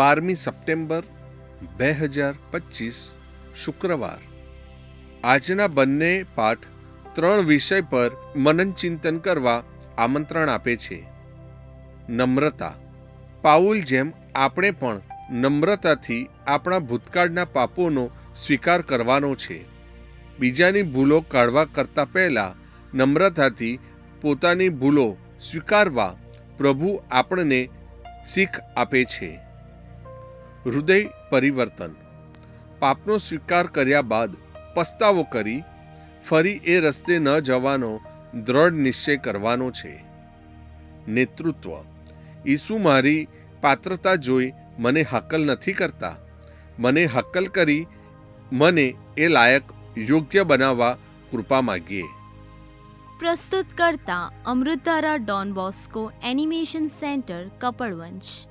બારમી સપ્ટેમ્બર બે હજાર પચીસ, શુક્રવાર. આજના બંને પાઠ ત્રણ વિષય પર મનન ચિંતન કરવા આમંત્રણ આપે છે. નમ્રતા. પાઉલ જેમ આપણે પણ નમ્રતાથી આપણા ભૂતકાળના પાપોનો સ્વીકાર કરવાનો છે. બીજાની ભૂલો કાઢવા કરતા પહેલા નમ્રતાથી પોતાની ભૂલો સ્વીકારવા પ્રભુ આપણને શીખ આપે છે. હૃદય પરિવર્તન. પાપનો સ્વીકાર કર્યા બાદ પસ્તાવો કરી, ફરી એ રસ્તે ન જવાનો દ્રઢ નિશ્ચય કરવાનો છે. નેતૃત્વ. ઈસુ મારી પાત્રતા જોઈ મને હકલ નથી કરતા. મને હકલ કરી મને એ લાયક યોગ્ય બનાવવા કૃપા માગીએ. પ્રસ્તુત કરતા અમૃતારા Don Bosco animation centre Kapadvanj